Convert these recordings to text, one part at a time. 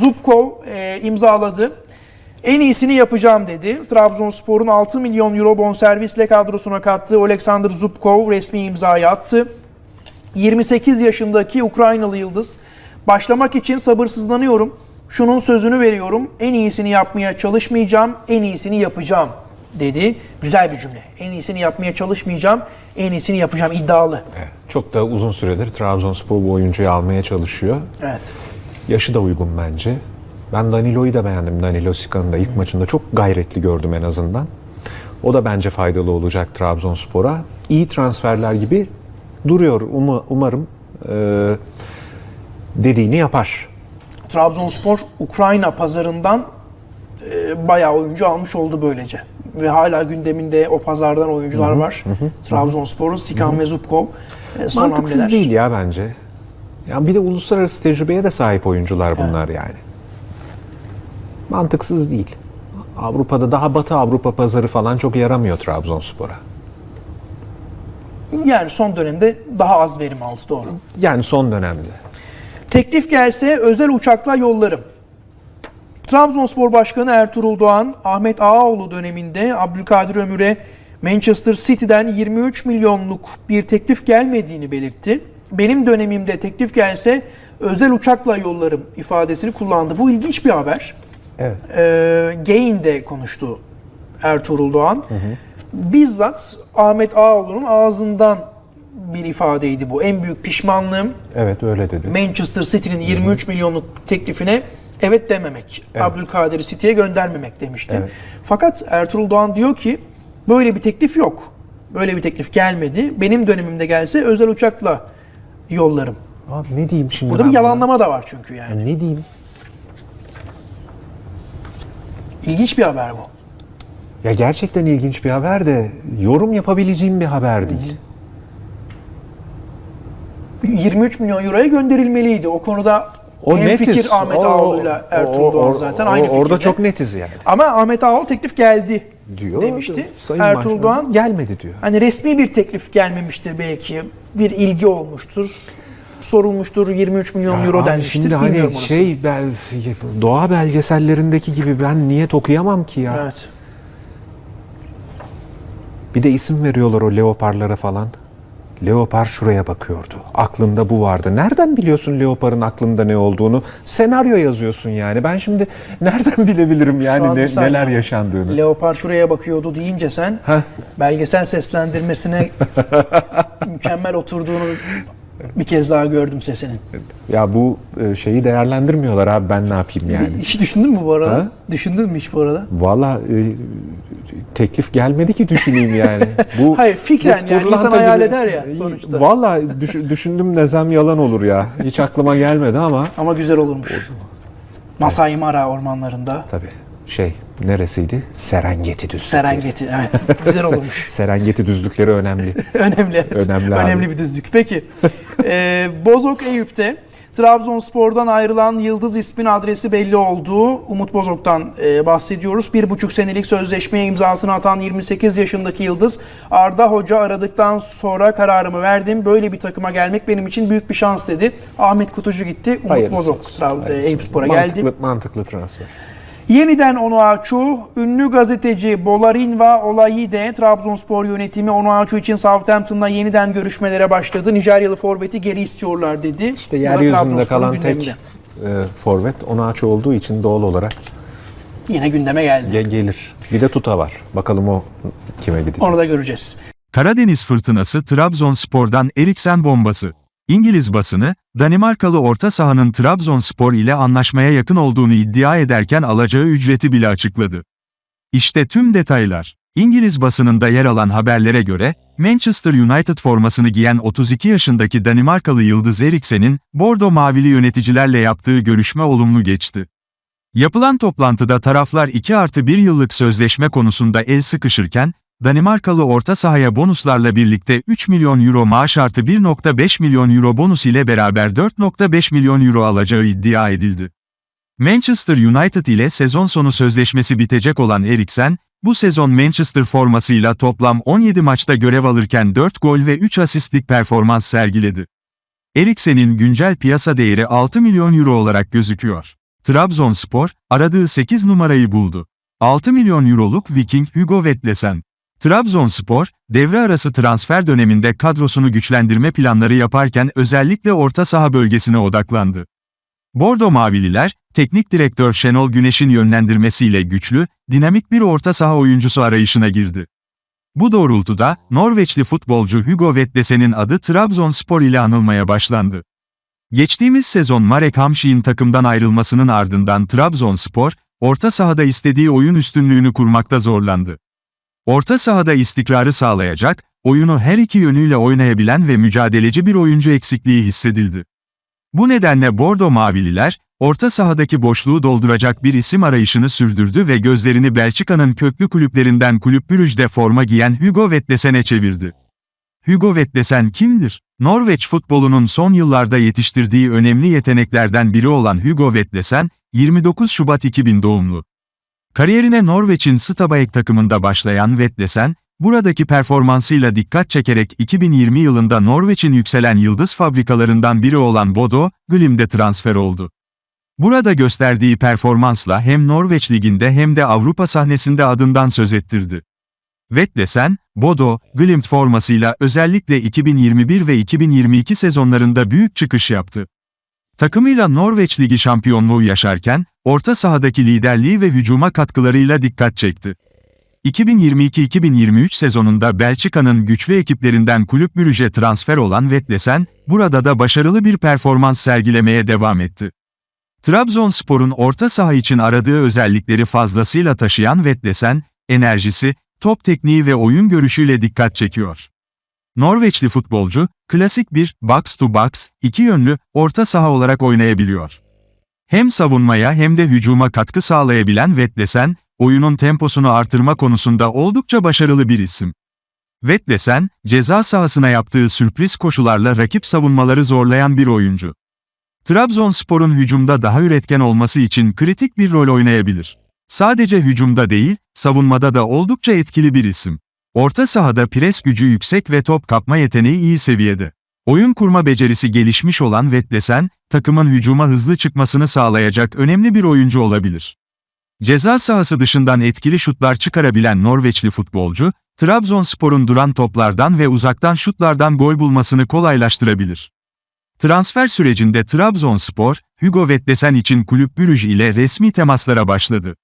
Zubkov e, imzaladı. En iyisini yapacağım dedi. Trabzonspor'un 6 milyon euro bonservisle kadrosuna kattığı Oleksandr Zubkov resmi imzayı attı. 28 yaşındaki Ukraynalı yıldız. Başlamak için sabırsızlanıyorum. Şunun sözünü veriyorum. En iyisini yapmaya çalışmayacağım, en iyisini yapacağım dedi. Güzel bir cümle. En iyisini yapmaya çalışmayacağım, en iyisini yapacağım iddialı. Çok da uzun süredir Trabzonspor bu oyuncuyu almaya çalışıyor. Evet. Yaşı da uygun bence. Ben Danilo'yu da beğendim. Danilo Sikan'ı da ilk maçında çok gayretli gördüm en azından. O da bence faydalı olacak Trabzonspor'a. İyi transferler gibi duruyor. Umu- umarım e, dediğini yapar. Trabzonspor Ukrayna pazarından e, bayağı oyuncu almış oldu böylece. Ve hala gündeminde o pazardan oyuncular var. Trabzonspor'un Sikan ve Zubkov e, son Mantıksız hamleler. değil ya bence. Ya bir de uluslararası tecrübeye de sahip oyuncular bunlar yani. Mantıksız değil. Avrupa'da daha Batı Avrupa pazarı falan çok yaramıyor Trabzonspor'a. Yani son dönemde daha az verim aldı doğru. Yani son dönemde. Teklif gelse özel uçakla yollarım. Trabzonspor Başkanı Ertuğrul Doğan, Ahmet Ağaoğlu döneminde Abdülkadir Ömür'e Manchester City'den 23 milyonluk bir teklif gelmediğini belirtti. Benim dönemimde teklif gelse özel uçakla yollarım ifadesini kullandı. Bu ilginç bir haber. Evet. Ee, Gain'de konuştu Ertuğrul Doğan. Bizzat Ahmet Ağaoğlu'nun ağzından bir ifadeydi bu. En büyük pişmanlığım Evet öyle dedi. Manchester City'nin 23 milyonluk teklifine evet dememek. Abdülkadir'i City'ye göndermemek demişti. Evet. Fakat Ertuğrul Doğan diyor ki böyle bir teklif yok. Böyle bir teklif gelmedi. Benim dönemimde gelse özel uçakla yollarım. Abi ne diyeyim şimdi Burada ben bir buna? yalanlama da var çünkü yani. Ya ne diyeyim? İlginç bir haber bu. Ya gerçekten ilginç bir haber de yorum yapabileceğim bir haber değil. 23 milyon euroya gönderilmeliydi. O konuda O hem netiz. fikir Ahmet Ağaoğlu'yla Ertuğrul o- Doğan zaten o- aynı fikirde. Orada çok netiz yani. Ama Ahmet Ağaoğlu teklif geldi Diyor. demişti. Sayın Ertuğrul Başkan Doğan gelmedi diyor. Hani resmi bir teklif gelmemiştir belki. Bir ilgi olmuştur. Sorulmuştur 23 milyon euro Abi denmiştir. Şimdi hani orası. şey bel, doğa belgesellerindeki gibi ben niyet okuyamam ki ya. Evet. Bir de isim veriyorlar o leoparlara falan. Leopar şuraya bakıyordu. Aklında bu vardı. Nereden biliyorsun leoparın aklında ne olduğunu? Senaryo yazıyorsun yani. Ben şimdi nereden bilebilirim yani ne- neler yaşandığını? Leopar şuraya bakıyordu deyince sen Heh. belgesel seslendirmesine mükemmel oturduğunu bir kez daha gördüm sesinin. Ya bu e, şeyi değerlendirmiyorlar abi ben ne yapayım yani. Hiç düşündün mü bu arada? Ha? Düşündün mü hiç bu arada? Valla e, teklif gelmedi ki düşüneyim yani. Bu, Hayır, fikren bu yani insan hayal eder ya sonuçta. Valla düş- düşündüm desem yalan olur ya. Hiç aklıma gelmedi ama. Ama güzel olurmuş. Masai Mara ormanlarında. Tabii şey neresiydi? Serengeti düzlükleri. Serengeti evet güzel olurmuş. Serengeti düzlükleri önemli. Önemli evet. Önemli abi. Önemli bir düzlük. Peki. Ee, Bozok Eyüp'te Trabzonspor'dan ayrılan Yıldız ismin adresi belli oldu. Umut Bozok'tan e, bahsediyoruz. Bir buçuk senelik sözleşmeye imzasını atan 28 yaşındaki Yıldız Arda Hoca aradıktan sonra kararımı verdim. Böyle bir takıma gelmek benim için büyük bir şans dedi. Ahmet Kutucu gitti. Umut Hayırlısı Bozok e, Eyüpspor'a olsun. geldi. Mantıklı transfer. Yeniden Onuachu, ünlü gazeteci Bolarinva Olayide Trabzonspor yönetimi Onuachu için Southampton'la yeniden görüşmelere başladı. Nijeryalı forveti geri istiyorlar dedi. İşte yeryüzünde kalan tek e, forvet Onaçı olduğu için doğal olarak Yine gündeme geldi. ge- gelir. Bir de Tuta var. Bakalım o kime gidecek. Onu da göreceğiz. Karadeniz fırtınası Trabzonspor'dan Eriksen bombası. İngiliz basını, Danimarkalı orta sahanın Trabzonspor ile anlaşmaya yakın olduğunu iddia ederken alacağı ücreti bile açıkladı. İşte tüm detaylar. İngiliz basınında yer alan haberlere göre, Manchester United formasını giyen 32 yaşındaki Danimarkalı Yıldız Eriksen'in, Bordo Mavili yöneticilerle yaptığı görüşme olumlu geçti. Yapılan toplantıda taraflar 2 artı 1 yıllık sözleşme konusunda el sıkışırken, Danimarkalı orta sahaya bonuslarla birlikte 3 milyon euro maaş artı 1.5 milyon euro bonus ile beraber 4.5 milyon euro alacağı iddia edildi. Manchester United ile sezon sonu sözleşmesi bitecek olan Eriksen, bu sezon Manchester formasıyla toplam 17 maçta görev alırken 4 gol ve 3 asistlik performans sergiledi. Eriksen'in güncel piyasa değeri 6 milyon euro olarak gözüküyor. Trabzonspor, aradığı 8 numarayı buldu. 6 milyon euroluk Viking Hugo Vetlesen. Trabzonspor, devre arası transfer döneminde kadrosunu güçlendirme planları yaparken özellikle orta saha bölgesine odaklandı. Bordo Mavililer, teknik direktör Şenol Güneş'in yönlendirmesiyle güçlü, dinamik bir orta saha oyuncusu arayışına girdi. Bu doğrultuda, Norveçli futbolcu Hugo Vetlesen'in adı Trabzonspor ile anılmaya başlandı. Geçtiğimiz sezon Marek Hamšík'in takımdan ayrılmasının ardından Trabzonspor, orta sahada istediği oyun üstünlüğünü kurmakta zorlandı. Orta sahada istikrarı sağlayacak, oyunu her iki yönüyle oynayabilen ve mücadeleci bir oyuncu eksikliği hissedildi. Bu nedenle Bordo Mavililer, orta sahadaki boşluğu dolduracak bir isim arayışını sürdürdü ve gözlerini Belçika'nın köklü kulüplerinden Kulüp Brugge'de forma giyen Hugo Vetlesen'e çevirdi. Hugo Vetlesen kimdir? Norveç futbolunun son yıllarda yetiştirdiği önemli yeteneklerden biri olan Hugo Vetlesen, 29 Şubat 2000 doğumlu. Kariyerine Norveç'in Stabæk takımında başlayan Vetlesen, buradaki performansıyla dikkat çekerek 2020 yılında Norveç'in yükselen yıldız fabrikalarından biri olan Bodo, Glimt'e transfer oldu. Burada gösterdiği performansla hem Norveç liginde hem de Avrupa sahnesinde adından söz ettirdi. Vetlesen, Bodo, Glimt formasıyla özellikle 2021 ve 2022 sezonlarında büyük çıkış yaptı. Takımıyla Norveç Ligi şampiyonluğu yaşarken, orta sahadaki liderliği ve hücuma katkılarıyla dikkat çekti. 2022-2023 sezonunda Belçika'nın güçlü ekiplerinden Kulüp Brugge'e transfer olan Vetlesen, burada da başarılı bir performans sergilemeye devam etti. Trabzonspor'un orta saha için aradığı özellikleri fazlasıyla taşıyan Vetlesen, enerjisi, top tekniği ve oyun görüşüyle dikkat çekiyor. Norveçli futbolcu, klasik bir box to box, iki yönlü, orta saha olarak oynayabiliyor. Hem savunmaya hem de hücuma katkı sağlayabilen Vetlesen, oyunun temposunu artırma konusunda oldukça başarılı bir isim. Vetlesen, ceza sahasına yaptığı sürpriz koşularla rakip savunmaları zorlayan bir oyuncu. Trabzonspor'un hücumda daha üretken olması için kritik bir rol oynayabilir. Sadece hücumda değil, savunmada da oldukça etkili bir isim. Orta sahada pres gücü yüksek ve top kapma yeteneği iyi seviyede. Oyun kurma becerisi gelişmiş olan Vetlesen, takımın hücuma hızlı çıkmasını sağlayacak önemli bir oyuncu olabilir. Ceza sahası dışından etkili şutlar çıkarabilen Norveçli futbolcu, Trabzonspor'un duran toplardan ve uzaktan şutlardan gol bulmasını kolaylaştırabilir. Transfer sürecinde Trabzonspor, Hugo Vetlesen için Kulüp Brugge ile resmi temaslara başladı.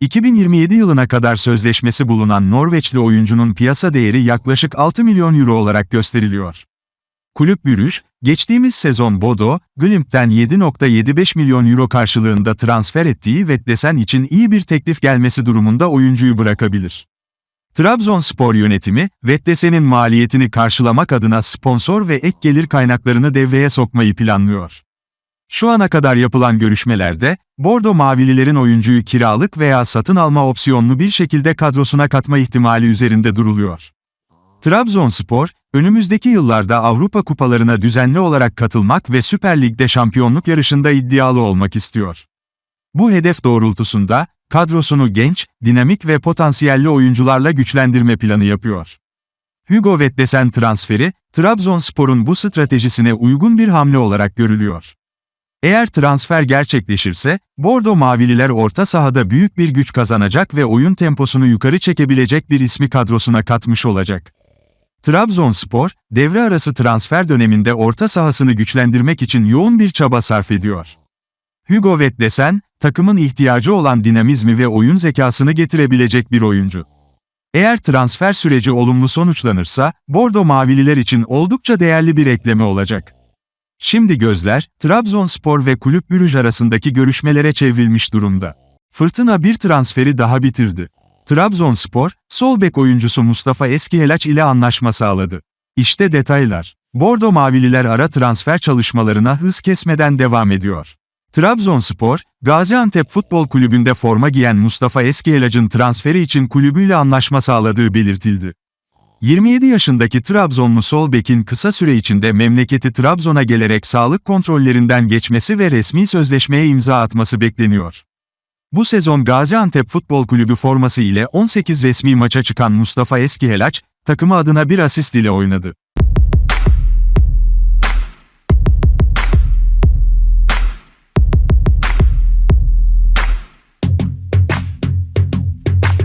2027 yılına kadar sözleşmesi bulunan Norveçli oyuncunun piyasa değeri yaklaşık 6 milyon euro olarak gösteriliyor. Kulüp Brugge, geçtiğimiz sezon Bodo, Glimt'ten 7.75 milyon euro karşılığında transfer ettiği Vetlesen için iyi bir teklif gelmesi durumunda oyuncuyu bırakabilir. Trabzonspor yönetimi, Vetlesen'in maliyetini karşılamak adına sponsor ve ek gelir kaynaklarını devreye sokmayı planlıyor. Şu ana kadar yapılan görüşmelerde, Bordo Mavililerin oyuncuyu kiralık veya satın alma opsiyonlu bir şekilde kadrosuna katma ihtimali üzerinde duruluyor. Trabzonspor, önümüzdeki yıllarda Avrupa kupalarına düzenli olarak katılmak ve Süper Lig'de şampiyonluk yarışında iddialı olmak istiyor. Bu hedef doğrultusunda, kadrosunu genç, dinamik ve potansiyelli oyuncularla güçlendirme planı yapıyor. Hugo Vetlesen transferi, Trabzonspor'un bu stratejisine uygun bir hamle olarak görülüyor. Eğer transfer gerçekleşirse, Bordo Mavililer orta sahada büyük bir güç kazanacak ve oyun temposunu yukarı çekebilecek bir ismi kadrosuna katmış olacak. Trabzonspor, devre arası transfer döneminde orta sahasını güçlendirmek için yoğun bir çaba sarf ediyor. Hugo Vetlesen, takımın ihtiyacı olan dinamizmi ve oyun zekasını getirebilecek bir oyuncu. Eğer transfer süreci olumlu sonuçlanırsa, Bordo Mavililer için oldukça değerli bir ekleme olacak. Şimdi gözler, Trabzonspor ve Kulüp Brugge arasındaki görüşmelere çevrilmiş durumda. Fırtına bir transferi daha bitirdi. Trabzonspor, sol bek oyuncusu Mustafa Eskihelaç ile anlaşma sağladı. İşte detaylar. Bordo Mavililer ara transfer çalışmalarına hız kesmeden devam ediyor. Trabzonspor, Gaziantep Futbol Kulübü'nde forma giyen Mustafa Eskihelaç'ın transferi için kulübüyle anlaşma sağladığı belirtildi. 27 yaşındaki Trabzonlu sol bekin kısa süre içinde memleketi Trabzon'a gelerek sağlık kontrollerinden geçmesi ve resmi sözleşmeye imza atması bekleniyor. Bu sezon Gaziantep Futbol Kulübü forması ile 18 resmi maça çıkan Mustafa Eskihelaç, takımı adına bir asist ile oynadı.